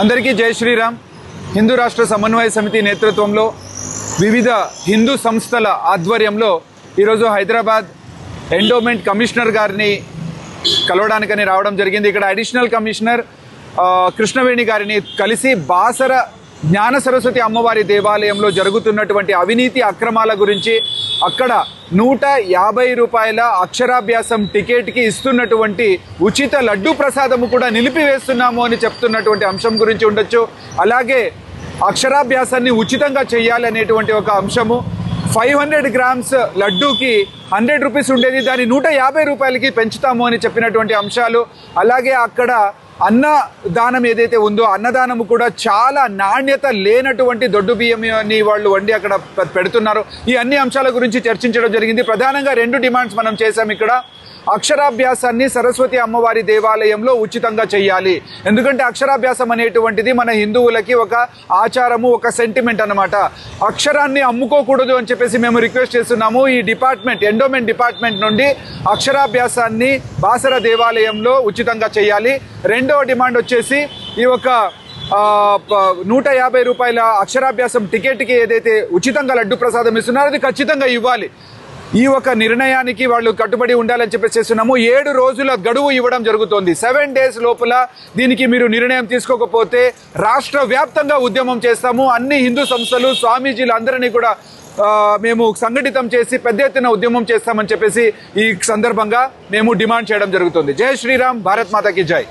అందరికీ జై శ్రీరామ్. హిందూ రాష్ట్ర సమన్వయ సమితి నేతృత్వంలో వివిధ హిందూ సంస్థల ఆధ్వర్యంలో ఈరోజు హైదరాబాద్ ఎండోమెంట్ కమిషనర్ గారిని కలవడానికని రావడం జరిగింది. ఇక్కడ అడిషనల్ కమిషనర్ కృష్ణవేణి గారిని కలిసి బాసర జ్ఞాన సరస్వతి అమ్మవారి దేవాలయంలో జరుగుతున్నటువంటి అవినీతి అక్రమాల గురించి అక్కడ నూట యాభై రూపాయల అక్షరాభ్యాసం టికెట్కి ఇస్తున్నటువంటి ఉచిత లడ్డు ప్రసాదము కూడా నిలిపివేస్తున్నాము అని చెప్తున్నటువంటి అంశం గురించి ఉండొచ్చు. అలాగే అక్షరాభ్యాసాన్ని ఉచితంగా చేయాలనేటువంటి ఒక అంశము. ఫైవ్ హండ్రెడ్ గ్రామ్స్ లడ్డూకి హండ్రెడ్ రూపీస్ ఉండేది. దాన్ని నూట యాభై రూపాయలకి పెంచుతాము అని చెప్పినటువంటి అంశాలు. అలాగే అక్కడ అన్నదానం ఏదైతే ఉందో అన్నదానం కూడా చాలా నాణ్యత లేనటువంటి దొడ్డు బియ్యం వాళ్ళు వండి అక్కడ పెడుతున్నారు. ఈ అన్ని అంశాల గురించి చర్చించడం జరిగింది. ప్రధానంగా రెండు డిమాండ్స్ మనం చేశాం ఇక్కడ. అక్షరాభ్యాసాన్ని సరస్వతి అమ్మవారి దేవాలయంలో ఉచితంగా చేయాలి. ఎందుకంటే అక్షరాభ్యాసం అనేటువంటిది మన హిందువులకి ఒక ఆచారము ఒక సెంటిమెంట్ అన్నమాట. అక్షరాన్ని అమ్ముకోకూడదు అని చెప్పేసి మేము రిక్వెస్ట్ చేస్తున్నాము. ఈ డిపార్ట్మెంట్ ఎండోమెంట్ డిపార్ట్మెంట్ నుండి అక్షరాభ్యాసాన్ని బాసర దేవాలయంలో ఉచితంగా చేయాలి. రెండవ డిమాండ్ వచ్చేసి ఈ ఒక నూట యాభై రూపాయల అక్షరాభ్యాసం టికెట్కి ఏదైతే ఉచితంగా లడ్డు ప్రసాదం ఇస్తున్నారో అది ఖచ్చితంగా ఇవ్వాలి. ఈ ఒక నిర్ణయానికి వాళ్ళు కట్టుబడి ఉండాలని చెప్పేసి చేస్తున్నాము. ఏడు రోజుల గడువు ఇవ్వడం జరుగుతోంది. సెవెన్ డేస్ లోపల దీనికి మీరు నిర్ణయం తీసుకోకపోతే రాష్ట్ర వ్యాప్తంగా ఉద్యమం చేస్తాము. అన్ని హిందూ సంస్థలు స్వామీజీలు అందరినీ కూడా మేము సంఘటితం చేసి పెద్ద ఎత్తున ఉద్యమం చేస్తామని చెప్పేసి ఈ సందర్భంగా మేము డిమాండ్ చేయడం జరుగుతుంది. జై శ్రీరామ్. భారత్ మాతకి జై.